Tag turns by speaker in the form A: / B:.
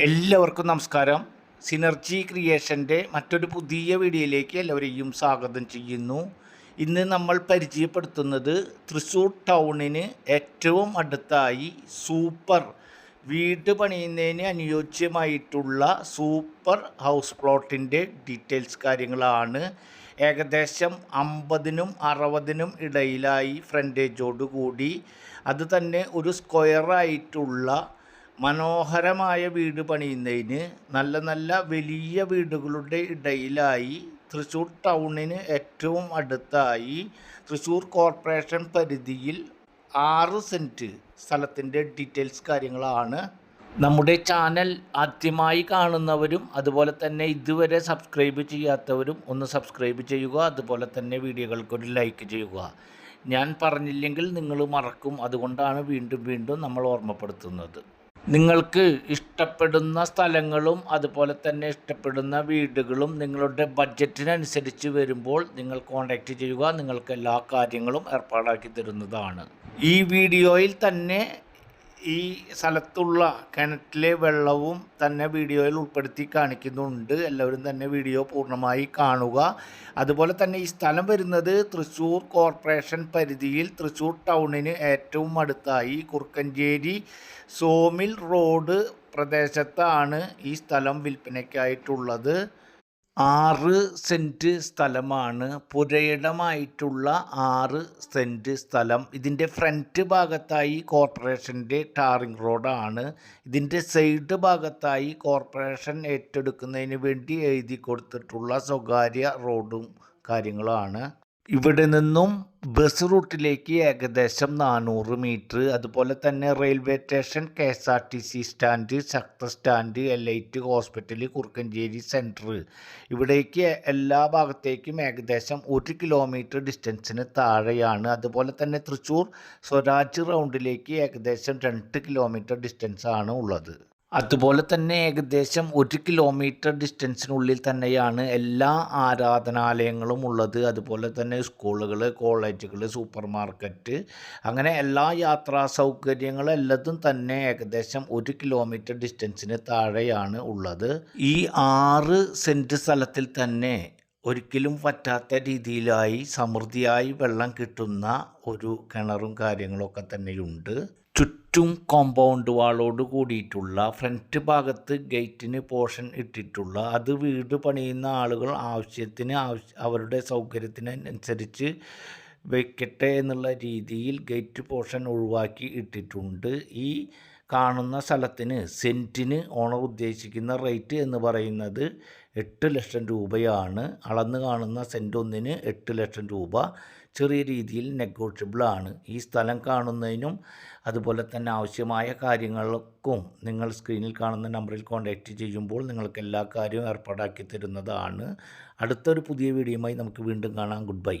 A: എല്ലാവർക്കും നമസ്കാരം. സിനർജി ക്രിയേഷന്റെ മറ്റൊരു പുതിയ വീഡിയോയിലേക്ക് എല്ലാവരെയും സ്വാഗതം ചെയ്യുന്നു. ഇന്ന് നമ്മൾ പരിചയപ്പെടുത്തുന്നത് തൃശ്ശൂർ ടൗണിന് ഏറ്റവും അടുത്തായി സൂപ്പർ വീട് പണിയുന്നതിന് അനുയോജ്യമായിട്ടുള്ള സൂപ്പർ ഹൗസ് പ്ലോട്ടിന്റെ ഡീറ്റെയിൽസ് കാര്യങ്ങളാണ്. ഏകദേശം അമ്പതിനും അറുപതിനും ഇടയിലായി ഫ്രണ്ടേജോട് കൂടി അത് തന്നെ ഒരു സ്ക്വയറായിട്ടുള്ള മനോഹരമായ വീട് പണിയുന്നതിന് നല്ല നല്ല വലിയ വീടുകളുടെ ഇടയിലായി തൃശ്ശൂർ ടൗണിന് ഏറ്റവും അടുത്തായി തൃശ്ശൂർ കോർപ്പറേഷൻ പരിധിയിൽ ആറ് സെന്റ് സ്ഥലത്തിന്റെ ഡീറ്റെയിൽസ് കാര്യങ്ങളാണ്. നമ്മുടെ ചാനൽ ആദ്യമായി കാണുന്നവരും അതുപോലെ തന്നെ ഇതുവരെ സബ്സ്ക്രൈബ് ചെയ്യാത്തവരും ഒന്ന് സബ്സ്ക്രൈബ് ചെയ്യുക അതുപോലെ തന്നെ വീഡിയോകൾക്കൊരു ലൈക്ക് ചെയ്യുക. ഞാൻ പറഞ്ഞില്ലെങ്കിൽ നിങ്ങൾ മറക്കും. അതുകൊണ്ടാണ് വീണ്ടും വീണ്ടും നമ്മൾ ഓർമ്മപ്പെടുത്തുന്നത്. നിങ്ങൾക്ക് ഇഷ്ടപ്പെടുന്ന സ്ഥലങ്ങളും അതുപോലെ തന്നെ ഇഷ്ടപ്പെടുന്ന വീടുകളും നിങ്ങളുടെ ബഡ്ജറ്റിനനുസരിച്ച് വരുമ്പോൾ നിങ്ങൾ കോൺടാക്റ്റ് ചെയ്യുക. നിങ്ങൾക്ക് എല്ലാ കാര്യങ്ങളും ഏർപ്പാടാക്കി തരുന്നതാണ്. ഈ വീഡിയോയിൽ തന്നെ ഈ സ്ഥലത്തുള്ള കിണറ്റിലെ വെള്ളവും തന്നെ വീഡിയോയിൽ ഉൾപ്പെടുത്തി കാണിക്കുന്നുണ്ട്. എല്ലാവരും തന്നെ വീഡിയോ പൂർണമായി കാണുക. അതുപോലെ തന്നെ ഈ സ്ഥലം വരുന്നത് തൃശ്ശൂർ കോർപ്പറേഷൻ പരിധിയിൽ തൃശ്ശൂർ ടൗണിന് ഏറ്റവും അടുത്തായി കുറുക്കഞ്ചേരി സോമിൽ റോഡ് പ്രദേശത്താണ് ഈ സ്ഥലം വിൽപ്പനയ്ക്കായിട്ടുള്ളത്. ആറ് സെന്റ് സ്ഥലമാണ്. പുരയിടമായിട്ടുള്ള ആറ് സെന്റ് സ്ഥലം. ഇതിന്റെ ഫ്രണ്ട് ഭാഗത്തായി കോർപ്പറേഷന്റെ ടാറിംഗ് റോഡാണ്. ഇതിന്റെ സൈഡ് ഭാഗത്തായി കോർപ്പറേഷൻ ഏറ്റെടുക്കുന്നതിന് വേണ്ടി എഴുതി കൊടുത്തിട്ടുള്ള സ്വകാര്യ റോഡും കാര്യങ്ങളുമാണ് ഇവിടെ നിന്നും ബസ് റൂട്ടിലേക്ക് ഏകദേശം നാനൂറ് മീറ്റർ അതുപോലെ തന്നെ railway station K S R T C stand ശക്ത stand T hospital Kurukkancheri centre ഇവിടേക്ക് എല്ലാ ഭാഗത്തേക്കും ഏകദേശം ഒരു കിലോമീറ്റർ ഡിസ്റ്റൻസിന് താഴെയാണ്. അതുപോലെ തന്നെ തൃശ്ശൂർ സ്വരാജ് റൗണ്ടിലേക്ക് ഏകദേശം രണ്ട് കിലോമീറ്റർ ഡിസ്റ്റൻസാണ് ഉള്ളത്. അതുപോലെ തന്നെ ഏകദേശം ഒരു കിലോമീറ്റർ ഡിസ്റ്റൻസിനുള്ളിൽ തന്നെയാണ് എല്ലാ ആരാധനാലയങ്ങളും ഉള്ളത്. അതുപോലെ തന്നെ സ്കൂളുകൾ കോളേജുകൾ സൂപ്പർ മാർക്കറ്റ് അങ്ങനെ എല്ലാ യാത്രാ സൗകര്യങ്ങളും എല്ലാതും തന്നെ ഏകദേശം ഒരു കിലോമീറ്റർ ഡിസ്റ്റൻസിന് താഴെയാണ് ഉള്ളത്. ഈ ആറ് സെന്റ് സ്ഥലത്തിൽ തന്നെ ഒരിക്കലും പറ്റാത്ത രീതിയിലായി സമൃദ്ധിയായി വെള്ളം കിട്ടുന്ന ഒരു കിണറും കാര്യങ്ങളൊക്കെ തന്നെയുണ്ട്. ചുറ്റും കോമ്പൗണ്ട് വാളോട് കൂടിയിട്ടുള്ള ഫ്രണ്ട് ഭാഗത്ത് ഗേറ്റിന് പോർഷൻ ഇട്ടിട്ടുള്ള അത് വീട് പണിയുന്ന ആളുകൾ ആവശ്യത്തിന് ആവശ്യ അവരുടെ സൗകര്യത്തിനനുസരിച്ച് വെക്കട്ടെ എന്നുള്ള രീതിയിൽ ഗേറ്റ് പോർഷൻ ഒഴിവാക്കി ഇട്ടിട്ടുണ്ട്. ഈ കാണുന്ന സ്ഥലത്തിന് സെന്റിന് ഓണർ ഉദ്ദേശിക്കുന്ന റേറ്റ് എന്ന് പറയുന്നത് എട്ട് ലക്ഷം രൂപയാണ്. അളന്ന് കാണുന്ന സെന്റ് ഒന്നിന് എട്ട് ലക്ഷം രൂപ. ചെറിയ രീതിയിൽ നെഗോഷ്യബിളാണ് ഈ സ്ഥലം കാണുന്നതിനും അതുപോലെ തന്നെ ആവശ്യമായ കാര്യങ്ങൾക്കും നിങ്ങൾ സ്ക്രീനിൽ കാണുന്ന നമ്പറിൽ കോൺടാക്റ്റ് ചെയ്യുമ്പോൾ നിങ്ങൾക്ക് എല്ലാ കാര്യവും ഏർപ്പാടാക്കി തരുന്നതാണ്. അടുത്തൊരു പുതിയ വീഡിയോയുമായി നമുക്ക് വീണ്ടും കാണാം. Good bye